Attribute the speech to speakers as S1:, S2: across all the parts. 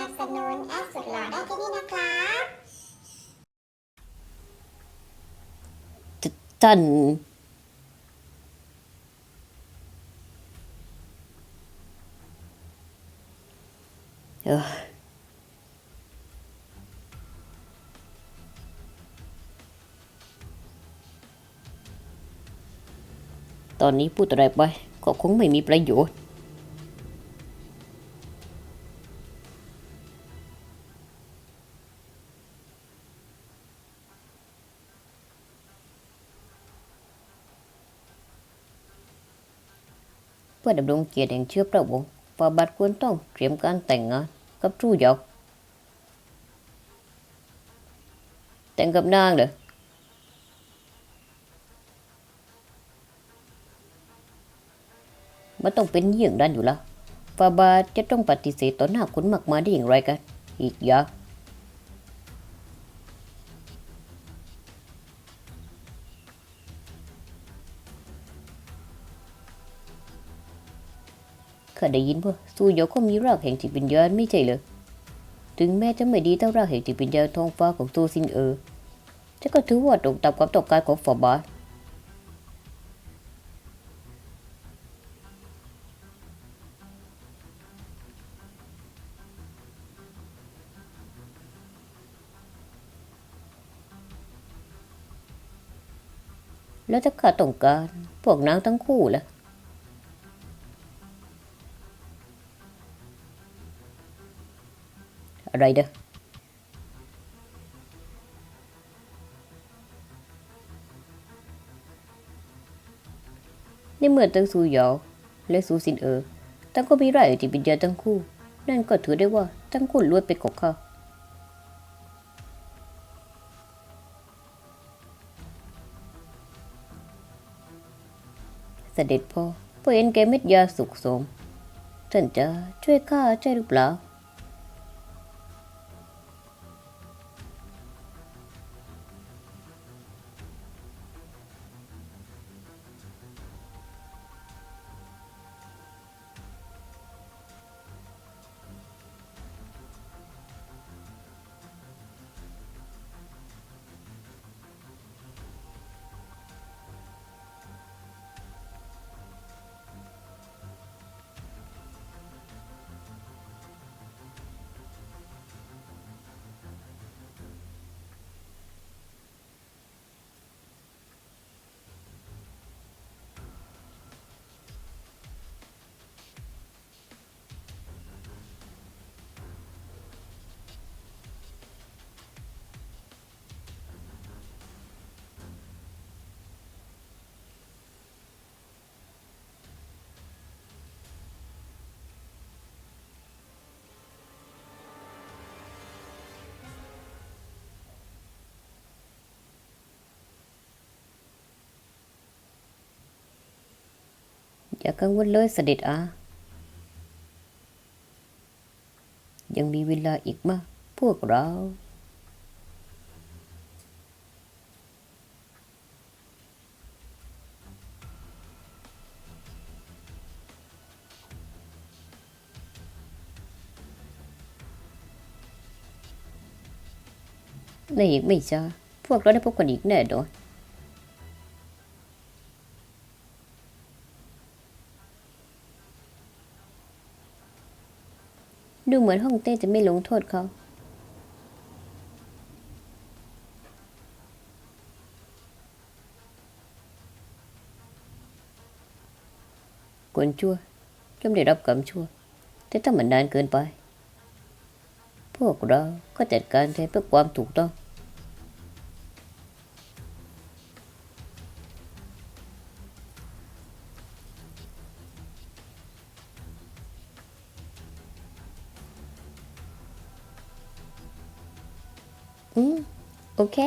S1: นับสนุนแอดสุดหล่อได้ที่นี่นะครับ
S2: ท่านเออตอนนี้พูดอะไรไปก็คงไม่มีประโยชน์ เพื่อดำรงเกียรติแห่งเชื้อพระวงศ์ฟาบาทควรต้องเตรียมการแต่งงานกับจู้หยอกแต่งกับนางเหรอมันต้องเป็นอย่างนั้นอยู่แล้วฟาบาทจะต้องปฏิเสธต่อหน้าคนมากมายได้อย่างไรกัน อีกอย่าง ข้าได้ยินว่าซูโยก็มีรากแห่งจิตวิญญาณไม่ใช่เหรอถึงแม้จะไม่ดีเท่ารากแห่งจิตวิญญาณท้องฟ้าของตัวซินเออแต่ก็ถือว่าตรงตามความต้องการของฟาบาทแล้วถ้าข้าต้องการ พวกนางทั้งคู่ล่ะ อะไรเด้อในเมื่อตั้งซูหยาวและซูซินเออตั้งก็มีไรายจิตวิญญาณทั้งคู่ นั่นก็ถือได้ว่าทั้งคู่ล้วนเป็นของข้าเสด็จพ่อพ่อเห็นแกเม็ดยาสุกสมท่านจะช่วยข้าใช่หรือเปล่า อย่ากังวลเลยเสด็จอายังมีเวลาอีกมาก พวกเรา ในอีกไม่ช้าพวกเราได้พบกันอีกแน่นอน ดูเหมือนฮ่องเต้จะไม่ลงโทษเขาคนชั่วย่อมได้รับกรรมชั่ว แต่ถ้ามันนานเกินไป พวกเราก็จัดการแทนเพื่อความถูกต้อง อืมโอเค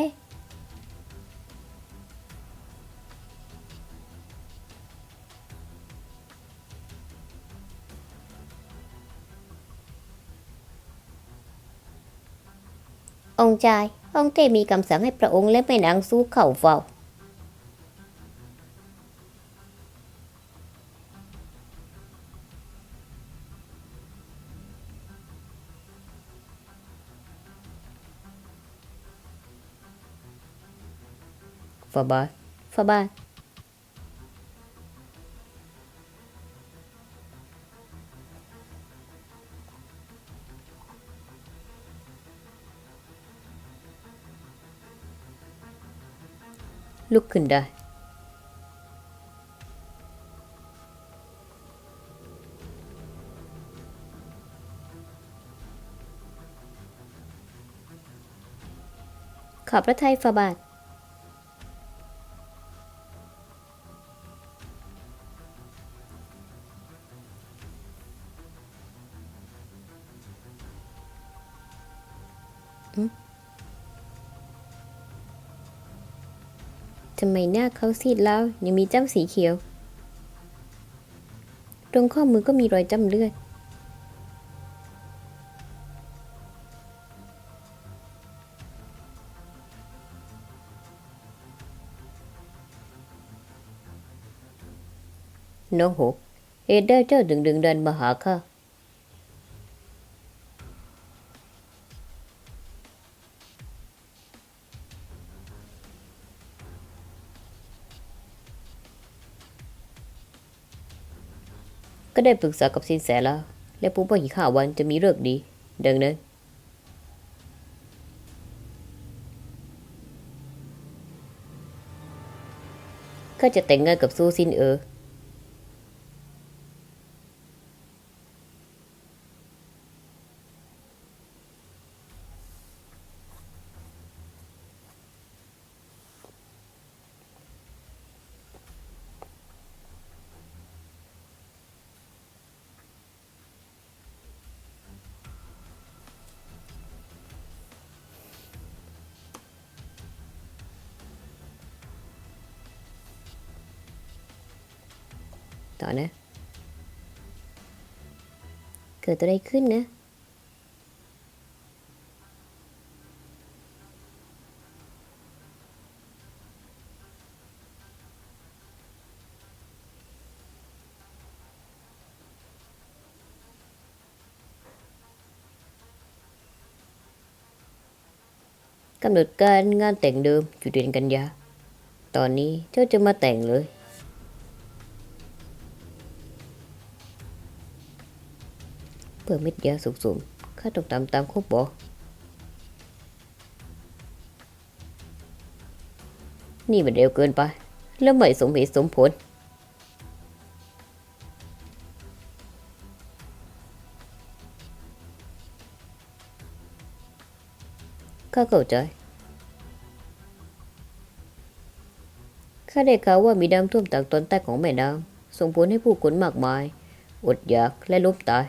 S2: องค์ชาย องค์เต้มีคำสั่งให้พระองค์และแม่นางสู้เข้าเฝ้า ฟาบาทฟาบาทลุกขึ้นได้ ขอบพระทัยฟาบาทำไมหน้าเขาซีดแล้ว ยังมีจ้ำสีเขียว ตรงข้อมือก็มีรอยจ้ำเลือด น้องหก เอเดอร์เจ้าดึงดึงเดินมาหาข้า ก็ได้ปรึกษากับสินแสแล้ว และผู้ว่าอีกห้าวันจะมีเลิกดี ดังนั้นข้าจะแต่งงานกับซูซินเออ ต่อนะ เกิดอะไรขึ้นนะ กำหนดการงานแต่งเดิมอยู่เดือนกันยา ตอนนี้เจ้าจะมาแต่งเลย เพื่อเม็ดยาสูงๆข้าต้องตามตามครบบ่นี่มันเร็วเกินไป แล้วไม่สมเหตุสมผล ข้าเข้าใจ ข้าได้ข่าวว่ามีน้ำท่วมทางตอนใต้ของแม่น้ำส่งผลให้ผู้คนมากมาย อดอยากและล้มตาย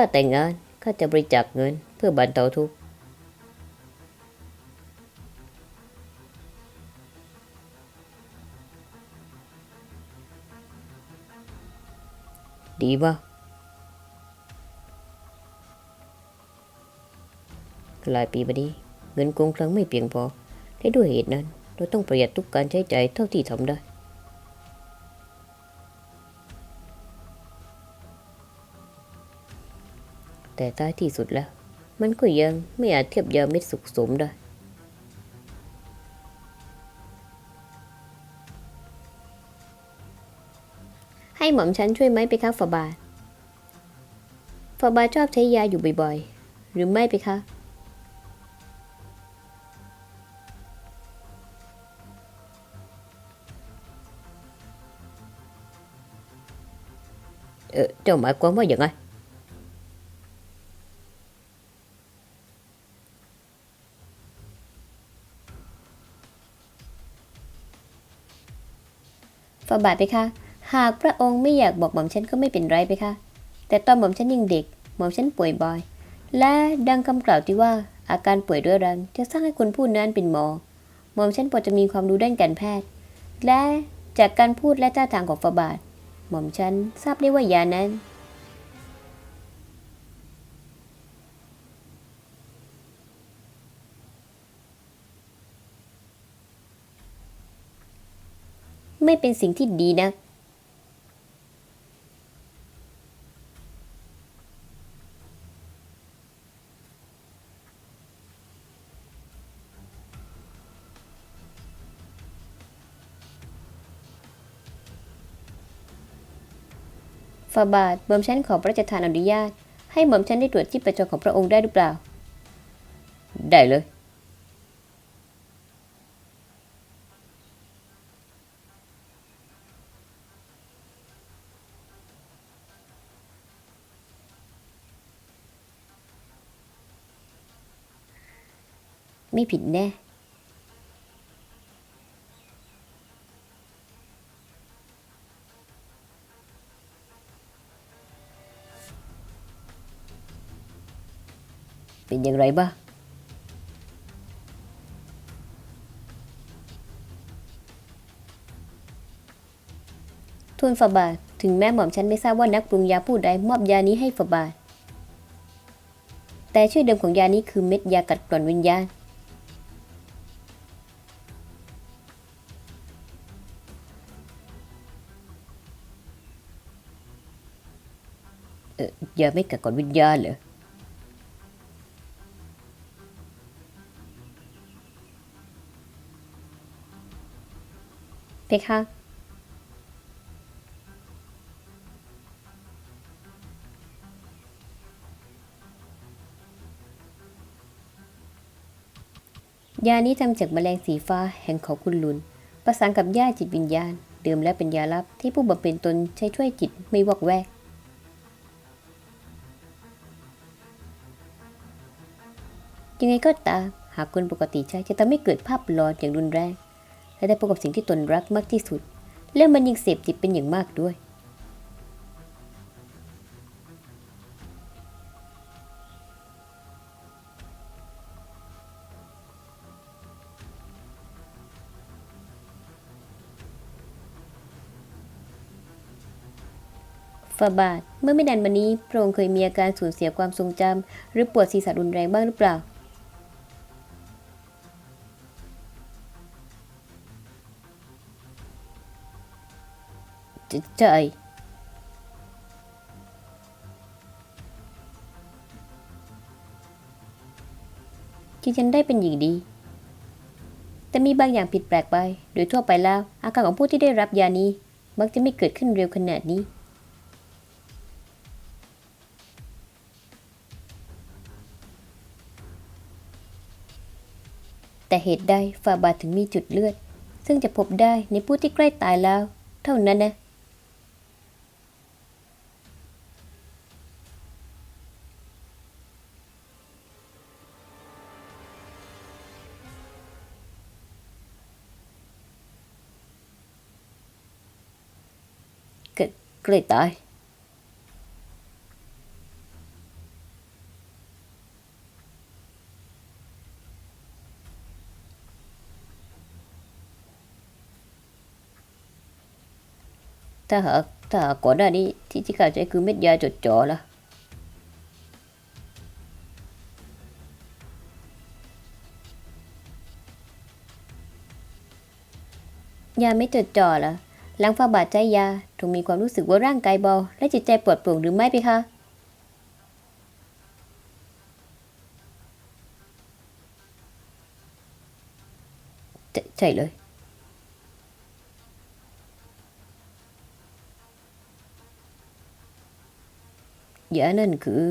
S2: าแต่งงานข้าจะบริจาคเงินเพื่อบรรเท หลายปีมานี้เงินคงคลังไม่เพียงพอและด้วยเหตุนั้น เราต้องประหยัดทุกการใช้จ่ายเท่าที่ทำได้แต่ท้ายที่สุดแล้ว มันก็ยังไม่อาจเทียบยาเม็ดสุขสมได้ ให้หม่อมฉันช่วยไหมไปคะฟาบาทฟาบาชอบใช้ยาอยู่บ่อยๆ หรือไม่ไปคะ เออเจ้าหมายความว่าอย่างไงฟาบาทไปคะหากพระองค์ไม่อยากบอกหม่อมฉันก็ไม่เป็นไรไปคะแต่ตอนหม่อมฉันยังเด็ก หม่อมฉันป่วยบ่อย และดังคำกล่าวที่ว่าอาการป่วยเรื้อรังจะสร้างให้คนผู้นั้นเป็นหมอ หม่อมฉันพอจะมีความรู้ด้านการแพทย์ และจากการพูดและท่าทางของฟาบาท ม่อมฉันทราบได้ว่ายานั้น ไม่เป็นสิ่งที่ดีนัก ฟาบาทหม่อมฉันขอพระราชทานอนุญาต ให้หม่อมฉันได้ตรวจชีพจรของพระองค์ได้หรือเปล่า ได้เลย ไม่ผิดแน่ เป็นอย่างไรบ้างทูลฝาบาท ถึงแม้หม่อมฉันไม่ทราบว่านักปรุงยาผู้ใดมอบยานี้ให้ฝาบาท แต่ชื่อเดิมของยานี้คือเม็ดยากัดกร่อนวิญญาณ เออยาไม่กัดกร่อนวิญญาณเหรอ คะ ยานี้ทำจากแมลงสีฟ้าแห่งเขาคุณลุน ประสานกับหญ้าจิตวิญญาณ เดิมแล้วเป็นยาลับที่ผู้บำเพ็ญตนใช้ช่วยจิตไม่วอกแวกยังไงก็ตามหากคนปกติใช้จะทำให้เกิดภาพหลอนอย่างรุนแรง และได้พบกับสิ่งที่ตนรักมากที่สุด และมันยังเสพติดเป็นอย่างมากด้วย ฟาบาทเมื่อไม่นานมานี้พระองค์เคยมีอาการสูญเสียความทรงจำหรือปวดศีรษะรุนแรงบ้างหรือเปล่า จะใช่ที่ฉันได้เป็นหญิงดีแต่มีบางอย่างผิดแปลกไป โดยทั่วไปแล้ว อาการของผู้ที่ได้รับยานี้ มักจะไม่เกิดขึ้นเร็วขนาดนี้ แต่เหตุใดฝ่าบาทถึงมีจุดเลือด ซึ่งจะพบได้ในผู้ที่ใกล้ตายแล้ว เท่านั้นนะ กิดใกล้ตายถ้าหากถ้าหากก่อนหน้านี้ที่ที่ข้าใช้คือเม็ดยาจดจ่อละยาไม่จดจ่อละ หลังฝ่าบาดใจยาคงมีความรู้สึกว่าร่างกายเบา และจิตใจปลอดโปร่งหรือไม่ไปคะใช่เลยยานั่นคือ